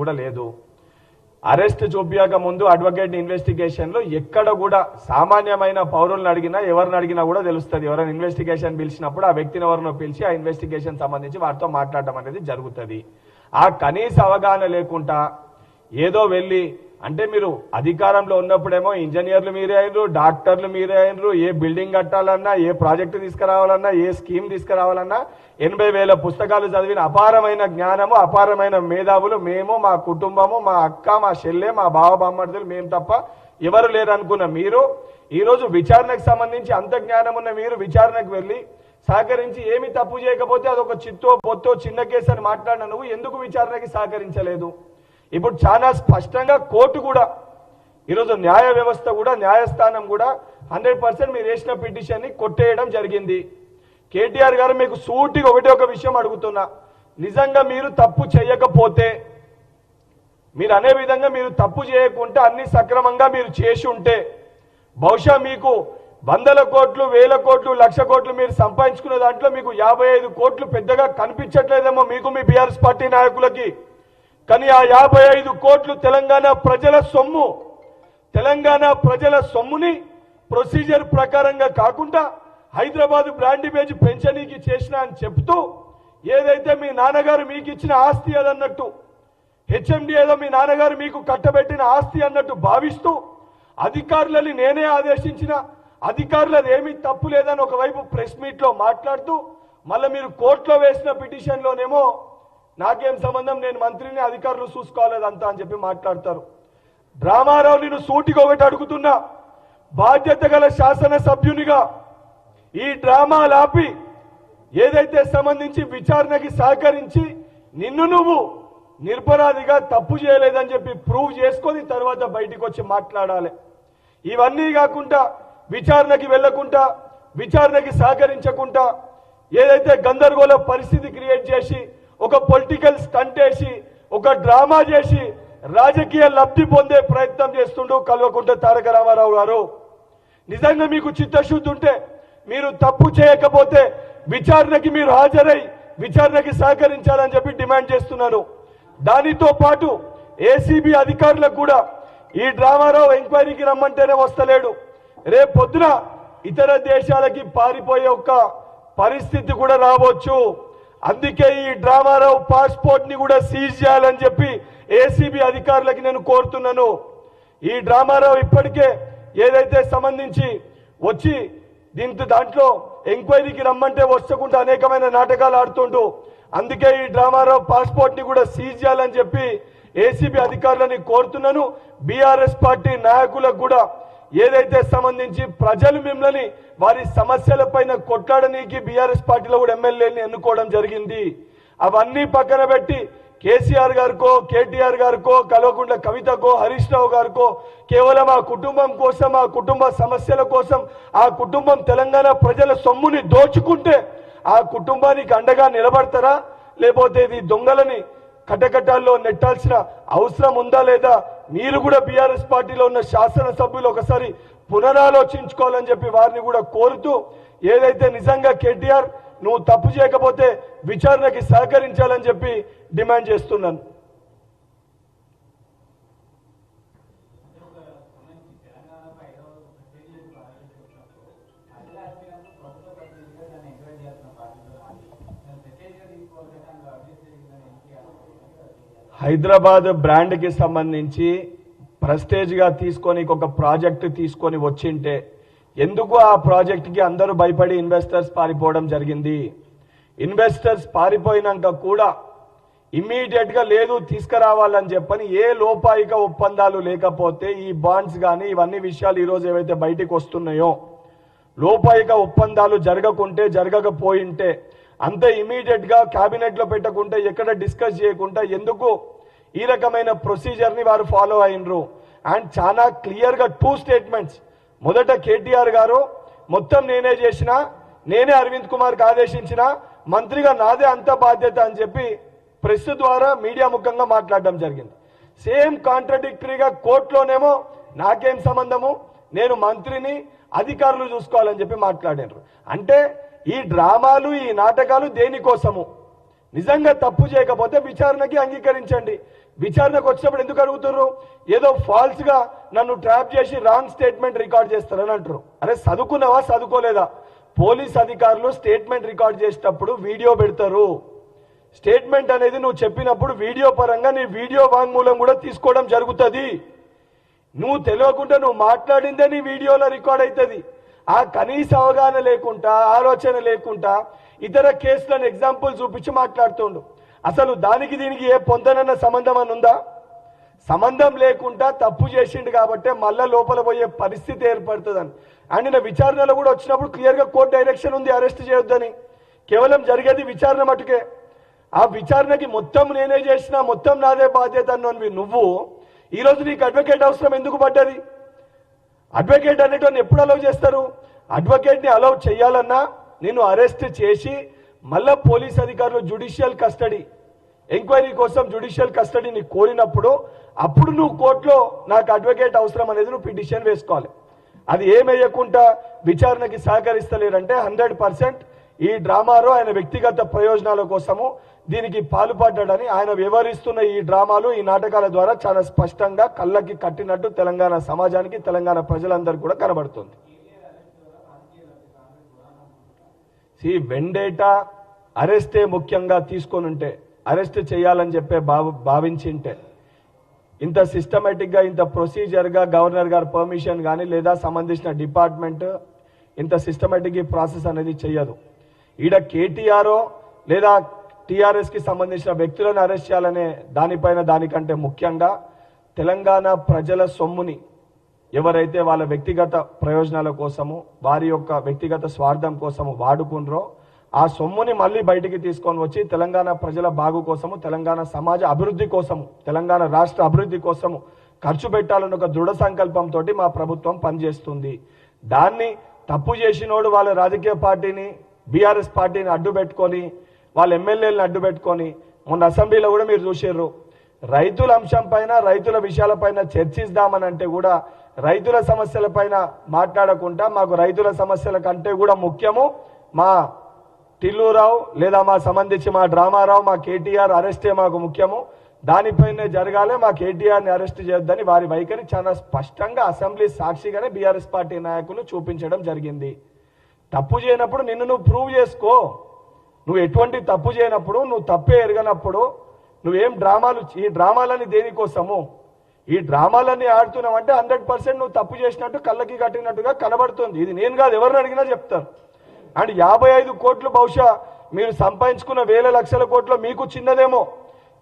కూడా లేదు. అరెస్ట్ చూపించక ముందు అడ్వకేట్ ఇన్వెస్టిగేషన్లో ఎక్కడ కూడా సామాన్యమైన పౌరులను అడిగినా ఎవరిని అడిగినా కూడా తెలుస్తుంది. ఎవరైనా ఇన్వెస్టిగేషన్ పిలిచినప్పుడు ఆ వ్యక్తిని ఎవరినో పిలిచి ఆ ఇన్వెస్టిగేషన్ సంబంధించి వారితో మాట్లాడటం అనేది జరుగుతుంది. ఆ కనీస అవగాహన లేకుండా ఏదో వెళ్ళి అంటే మీరు అధికారంలో ఉన్నప్పుడేమో ఇంజనీర్లు మీరే అయినరు డాక్టర్లు మీరే అయినరు ఏ బిల్డింగ్ కట్టాలన్నా ఏ ప్రాజెక్టు తీసుకురావాలన్నా ఏ స్కీమ్ తీసుకురావాలన్నా ఎనభై వేల పుస్తకాలు చదివిన అపారమైన జ్ఞానము అపారమైన మేధావులు మేము మా కుటుంబము మా అక్క మా చెల్లె మా బావ బామ్మర్దులు మేము తప్ప ఎవరు లేరు అనుకున్న మీరు ఈరోజు విచారణకు సంబంధించి అంత జ్ఞానం ఉన్న మీరు విచారణకు వెళ్ళి సహకరించి ఏమి తప్పు చేయకపోతే అదొక చిత్తో పొత్తో చిన్న కేసు అని మాట్లాడిన నువ్వు ఎందుకు విచారణకి సహకరించలేదు? ఇప్పుడు చాలా స్పష్టంగా కోర్టు కూడా ఈరోజు న్యాయ వ్యవస్థ కూడా న్యాయస్థానం కూడా హండ్రెడ్ పర్సెంట్ మీరు వేసిన పిటిషన్ని కొట్టేయడం జరిగింది. కేటీఆర్ గారు మీకు సూటిగా ఒకటే ఒక విషయం అడుగుతున్నా. నిజంగా మీరు తప్పు చేయకపోతే మీరు అనే విధంగా మీరు తప్పు చేయకుంటే అన్ని సక్రమంగా మీరు చేసి ఉంటే బహుశా మీకు వందల కోట్లు వేల కోట్లు లక్ష కోట్లు మీరు సంపాదించుకున్న దాంట్లో మీకు యాభై ఐదు కోట్లు పెద్దగా కనిపించట్లేదేమో మీకు మీ బీఆర్ఎస్ పార్టీ నాయకులకి. కానీ ఆ యాభై ఐదు కోట్లు తెలంగాణ ప్రజల సొమ్ము తెలంగాణ ప్రజల సొమ్ముని ప్రొసీజర్ ప్రకారంగా కాకుండా హైదరాబాద్ బ్రాండ్ ఇమేజ్ పెంచనీకి చేసిన అని చెప్తూ ఏదైతే మీ నాన్నగారు మీకు ఇచ్చిన ఆస్తి అదన్నట్టు హెచ్ఎండి ఏదో మీ నాన్నగారు మీకు కట్టబెట్టిన ఆస్తి అన్నట్టు భావిస్తూ అధికారులని నేనే ఆదేశించిన అధికారులది ఏమీ తప్పు లేదని ఒకవైపు ప్రెస్ మీట్లో మాట్లాడుతూ మళ్ళీ మీరు కోర్టులో వేసిన పిటిషన్లోనేమో నాకేం సంబంధం? నేను మంత్రిని అధికారులు చూసుకోలేదంతా అని చెప్పి మాట్లాడతారు. డ్రామారావు నేను సూటిగా ఒకటి అడుగుతున్నా. బాధ్యత గల శాసన సభ్యునిగా ఈ డ్రామా ఆపి ఏదైతే సంబంధించి విచారణకి సహకరించి నిన్ను నువ్వు నిర్పరాధిగా తప్పు చేయలేదని చెప్పి ప్రూవ్ చేసుకొని తర్వాత బయటికి వచ్చి మాట్లాడాలి. ఇవన్నీ కాకుండా విచారణకి వెళ్ళకుండా విచారణకి సహకరించకుండా ఏదైతే గందరగోళ పరిస్థితి క్రియేట్ చేసి ఒక పొలిటికల్ స్టంట్ వేసి ఒక డ్రామా చేసి రాజకీయ లబ్ధి పొందే ప్రయత్నం చేస్తుండు కల్వకుంట తారక రామారావు గారు. నిజంగా మీకు చిత్తశుద్ధి ఉంటే మీరు తప్పు చేయకపోతే విచారణకి మీరు హాజరై విచారణకి సహకరించాలని చెప్పి డిమాండ్ చేస్తున్నాను. దానితో పాటు ఏసీబీ అధికారులకు కూడా ఈ డ్రామారావు ఎంక్వైరీకి రమ్మంటేనే వస్తలేడు. రేపు పొద్దున ఇతర దేశాలకి పారిపోయే ఒక పరిస్థితి కూడా రావచ్చు. అందుకే ఈ డ్రామారావు పాస్పోర్ట్ని కూడా సీజ్ చేయాలని చెప్పి ఏసీబీ అధికారులకి నేను కోరుతున్నాను. ఈ డ్రామారావు ఇప్పటికే ఏదైతే సంబంధించి వచ్చి దీంతో దాంట్లో ఎంక్వైరీకి రమ్మంటే వచ్చకుండా అనేకమైన నాటకాలు ఆడుతుంటూ అందుకే ఈ డ్రామారావు పాస్పోర్ట్ని కూడా సీజ్ చేయాలని చెప్పి ఏసీబీ అధికారులని కోరుతున్నాను. బీఆర్ఎస్ పార్టీ నాయకులకు కూడా ఏదైతే సంబంధించి ప్రజలు మిమ్మల్ని వారి సమస్యల పైన కొట్లాడనీకి బీఆర్ఎస్ పార్టీలో కూడా ఎమ్మెల్యేని ఎన్నుకోవడం జరిగింది. అవన్నీ పక్కన పెట్టి కేసీఆర్ గారికో కేటీఆర్ గారికో కల్వకుంట్ల కవితకో హరీష్ రావు గారికో కేవలం ఆ కుటుంబం కోసం ఆ కుటుంబ సమస్యల కోసం ఆ కుటుంబం తెలంగాణ ప్రజల సొమ్ముని దోచుకుంటే ఆ కుటుంబానికి అండగా నిలబడతారా? లేకపోతే ఇది దొంగలని కటకటాల్లో నెట్టాల్సిన అవసరం ఉందా లేదా? మీరు కూడా బీఆర్ఎస్ పార్టీలో ఉన్న శాసనసభ్యులు ఒకసారి పునరాలోచించుకోవాలని చెప్పి వారిని కూడా కోరుతూ ఏదైతే నిజంగా కేటీఆర్ నువ్వు తప్పు చేయకపోతే విచారణకి సహకరించాలని చెప్పి డిమాండ్ చేస్తున్నాను. హైదరాబాద్ బ్రాండ్కి సంబంధించి ప్రస్టేజ్గా తీసుకొని ఒక ప్రాజెక్ట్ తీసుకొని వచ్చింటే ఎందుకు ఆ ప్రాజెక్ట్కి అందరూ భయపడి ఇన్వెస్టర్స్ పారిపోవడం జరిగింది? ఇన్వెస్టర్స్ పారిపోయినాక కూడా ఇమ్మీడియట్గా లేదు తీసుకురావాలని చెప్పని ఏ లోపాయిక ఒప్పందాలు లేకపోతే ఈ బాండ్స్ కానీ ఇవన్నీ విషయాలు ఈరోజు ఏవైతే బయటికి వస్తున్నాయో లోపాయిక ఒప్పందాలు జరగకుంటే జరగకపోయింటే అంతే ఇమీడియట్గా పెట్టకుండా లో ఎక్కడ డిస్కస్ చేయకుండా ఎందుకు ఈ రకమైన ప్రొసీజర్ని వారు ఫాలో అయినరు? అండ్ చాలా క్లియర్గా టూ స్టేట్మెంట్స్ మొదట కేటీఆర్ గారు మొత్తం నేనే చేసిన నేనే అరవింద్ కుమార్ ఆదేశించిన మంత్రిగా నాదే అంత బాధ్యత అని చెప్పి ప్రెస్ ద్వారా మీడియా ముఖంగా మాట్లాడడం జరిగింది. సేమ్ కాంట్రడిక్టరీగా కోర్టులోనేమో నాకేం సంబంధము? నేను మంత్రిని అధికారులు చూసుకోవాలని చెప్పి మాట్లాడారు అంటే ఈ డ్రామాలు ఈ నాటకాలు దేనికోసము నిజంగా తప్పు చేయకపోతే విచారణకి అంగీకరించండి. విచారణకు వచ్చినప్పుడు ఎందుకు అడుగుతున్నారు ఏదో ఫాల్స్గా నన్ను ట్రాప్ చేసి రాంగ్ స్టేట్మెంట్ రికార్డ్ చేస్తారని అంటారు అరే చదువుకున్నావా? చదువుకోలేదా? పోలీస్ అధికారులు స్టేట్మెంట్ రికార్డ్ చేసేటప్పుడు వీడియో పెడతారు. స్టేట్మెంట్ అనేది నువ్వు చెప్పినప్పుడు వీడియో పరంగా నీ వీడియో వాంగ్మూలం కూడా తీసుకోవడం జరుగుతుంది. నువ్వు తెలియకుండా నువ్వు మాట్లాడిందే నీ వీడియోలో రికార్డ్ అవుతుంది ఆ కనీస అవగాహన లేకుండా ఆలోచన లేకుండా ఇతర కేసులను ఎగ్జాంపుల్ చూపించి మాట్లాడుతుండు. అసలు దానికి దీనికి ఏ పొందనన్న సంబంధం అని ఉందా? సంబంధం లేకుండా తప్పు చేసిండు కాబట్టి మళ్ళా లోపల పోయే పరిస్థితి ఏర్పడుతుందని. అండ్ నా విచారణలో కూడా వచ్చినప్పుడు క్లియర్గా కోర్టు డైరెక్షన్ ఉంది అరెస్ట్ చేయొద్దని. కేవలం జరిగేది విచారణ మటుకే. ఆ విచారణకి మొత్తం నేనే చేసిన మొత్తం నాదే బాధ్యత అన్నవి నువ్వు ఈరోజు నీకు అడ్వకేట్ అవసరం ఎందుకు పడ్డది? అడ్వకేట్ అనేటువంటి ఎప్పుడు అలౌ చేస్తారు? అడ్వకేట్ని అలౌ చేయాలన్నా నేను అరెస్ట్ చేసి మళ్ళా పోలీస్ అధికారులు జుడిషియల్ కస్టడీ ఎంక్వైరీ కోసం జుడిషియల్ కస్టడీని కోరినప్పుడు అప్పుడు నువ్వు కోర్టులో నాకు అడ్వకేట్ అవసరం అనేది నువ్వు పిటిషన్ వేసుకోవాలి. అది ఏమేయకుండా విచారణకి సహకరిస్తలేరంటే హండ్రెడ్ పర్సెంట్ ఈ డ్రామాలో ఆయన వ్యక్తిగత ప్రయోజనాల కోసము దీనికి పాల్పడ్డాడని ఆయన వివరిస్తున్న ఈ డ్రామాలు ఈ నాటకాల ద్వారా చాలా స్పష్టంగా కళ్ళకి కట్టినట్టు తెలంగాణ సమాజానికి తెలంగాణ ప్రజలందరికీ కూడా కనబడుతుంది. సి వెండేటా అరెస్టే ముఖ్యంగా తీసుకొని ఉంటే అరెస్ట్ చేయాలని చెప్పే భావ భావించింటే ఇంత సిస్టమేటిక్గా ఇంత ప్రొసీజర్గా గవర్నర్ గారి పర్మిషన్ కానీ లేదా సంబంధించిన డిపార్ట్మెంట్ ఇంత సిస్టమేటిక్ ప్రాసెస్ అనేది చేయదు ఈడ కేటీఆర్ లేదా టీఆర్ఎస్కి సంబంధించిన వ్యక్తులను అరెస్ట్ చేయాలనే దానిపైన దానికంటే ముఖ్యంగా తెలంగాణ ప్రజల సొమ్ముని ఎవరైతే వాళ్ళ వ్యక్తిగత ప్రయోజనాల కోసము వారి యొక్క వ్యక్తిగత స్వార్థం కోసము వాడుకున్నారో ఆ సొమ్ముని మళ్ళీ బయటికి తీసుకొని వచ్చి తెలంగాణ ప్రజల బాగు కోసము తెలంగాణ సమాజ అభివృద్ధి కోసము తెలంగాణ రాష్ట్ర అభివృద్ధి కోసము ఖర్చు పెట్టాలని ఒక దృఢ సంకల్పంతో మా ప్రభుత్వం పనిచేస్తుంది. దాన్ని తప్పు చేసినోడు వాళ్ళ రాజకీయ పార్టీని బీఆర్ఎస్ పార్టీని అడ్డు పెట్టుకొని వాళ్ళ ఎమ్మెల్యేలను అడ్డు పెట్టుకొని మొన్న అసెంబ్లీలో కూడా మీరు చూసారు రైతుల అంశం పైన రైతుల విషయాలపైన చర్చిద్దామని అంటే కూడా రైతుల సమస్యల పైన మాట్లాడకుండా మాకు రైతుల సమస్యల కంటే కూడా ముఖ్యము మా టిల్లూరావు లేదా మా సంబంధించి మా డ్రామారావు మా కేటీఆర్ అరెస్టే మాకు ముఖ్యము. దానిపైనే జరగాలి మా కేటీఆర్ని అరెస్ట్ చేయొద్దని వారి వైఖరి చాలా స్పష్టంగా అసెంబ్లీ సాక్షిగానే బీఆర్ఎస్ పార్టీ నాయకులు చూపించడం జరిగింది. తప్పు చేయనప్పుడు నిన్ను నువ్వు ప్రూవ్ చేసుకో. నువ్వు ఎటువంటి తప్పు చేయనప్పుడు నువ్వు తప్పే ఎరగనప్పుడు నువ్వేం డ్రామాలు ఈ డ్రామాలని దేనికోసము? ఈ డ్రామాలన్నీ ఆడుతున్నావు అంటే హండ్రెడ్ పర్సెంట్ నువ్వు తప్పు చేసినట్టు కళ్ళకి కట్టినట్టుగా కనబడుతుంది. ఇది నేను కాదు ఎవరిని అడిగినా చెప్తాను అండ్ యాభై ఐదు కోట్లు బహుశా మీరు సంపాదించుకున్న వేల లక్షల కోట్లు మీకు చిన్నదేమో.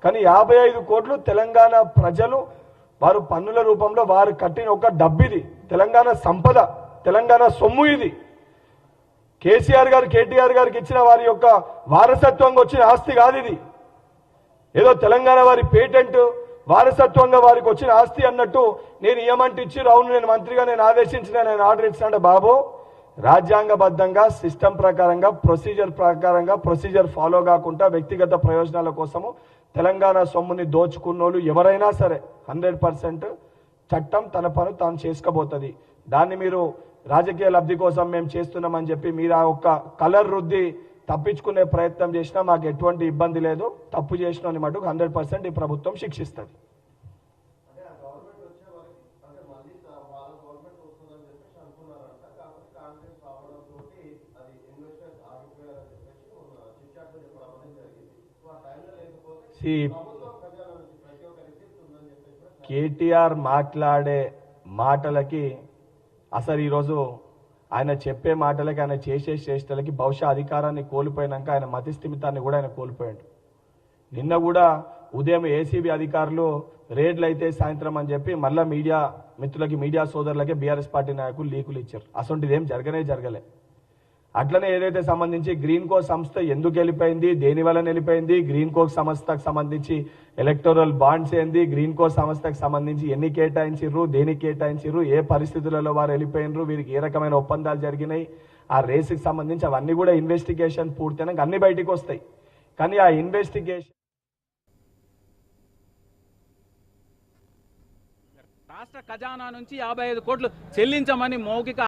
కానీ యాభై ఐదు కోట్లు తెలంగాణ ప్రజలు వారు పన్నుల రూపంలో వారు కట్టిన ఒక డబ్బిది. తెలంగాణ సంపద తెలంగాణ సొమ్ము ఇది. కేసీఆర్ గారు కేటీఆర్ గారికి ఇచ్చిన వారి యొక్క వారసత్వంగా వచ్చిన ఆస్తి కాదు ఇది. ఏదో తెలంగాణ వారి పేటెంట్ వారసత్వంగా వారికి వచ్చిన ఆస్తి అన్నట్టు నేను ఏమంటే ఇచ్చి అవును నేను మంత్రిగా నేను ఆదేశించిన నేను ఆర్డర్ ఇచ్చిన బాబు. రాజ్యాంగబద్ధంగా సిస్టమ్ ప్రకారంగా ప్రొసీజర్ ప్రకారంగా ప్రొసీజర్ ఫాలో కాకుండా వ్యక్తిగత ప్రయోజనాల కోసము తెలంగాణ సొమ్ముని దోచుకున్నోళ్ళు ఎవరైనా సరే హండ్రెడ్ పర్సెంట్ చట్టం తన పను తాను చేసుకోబోతుంది దాన్ని మీరు రాజకీయ లబ్ధి కోసం మేము చేస్తున్నామని చెప్పి మీరు ఆ ఒక్క కలర్ రుద్ది తప్పించుకునే ప్రయత్నం చేసినా మాకు ఎటువంటి ఇబ్బంది లేదు. తప్పు చేసిన మటుకు హండ్రెడ్ పర్సెంట్ ఈ ప్రభుత్వం శిక్షిస్తుంది. కేటీఆర్ మాట్లాడే మాటలకి అసలు ఈరోజు ఆయన చెప్పే మాటలకి ఆయన చేసే చేష్టలకి బహుశా అధికారాన్ని కోల్పోయినాక ఆయన మతిస్థిమితాన్ని కూడా ఆయన కోల్పోయాడు. నిన్న కూడా ఉదయం ఏసీబీ అధికారులు రేడ్లు అయితే సాయంత్రం అని చెప్పి మళ్ళీ మీడియా మిత్రులకి మీడియా సోదరులకి బీఆర్ఎస్ పార్టీ నాయకులు లీకులు ఇచ్చారు. అసలు ఏం జరగనే జరగలే. అట్లనే ఏదైతే సంబంధించి గ్రీన్ కో సంస్థ ఎందుకు వెళ్ళిపోయింది దేని వల్ల వెళ్ళిపోయింది గ్రీన్ కో సంస్థకు సంబంధించి ఎలక్టోరల్ బాండ్స్ ఏంది గ్రీన్ కో సంస్థకు సంబంధించి ఎన్ని కేటాయించిర్రు దేనికి కేటాయించిర్రు ఏ పరిస్థితులలో వారు వెళ్ళిపోయినరు వీరికి ఏ రకమైన ఒప్పందాలు జరిగినాయి ఆ రేసుకి సంబంధించి అవన్నీ కూడా ఇన్వెస్టిగేషన్ పూర్తయినాక అన్ని బయటికి వస్తాయి. కానీ ఆ ఇన్వెస్టిగేషన్ రాష్ట్ర ఖజానా నుంచి యాభై ఐదు కోట్లు చెల్లించమని మౌఖిక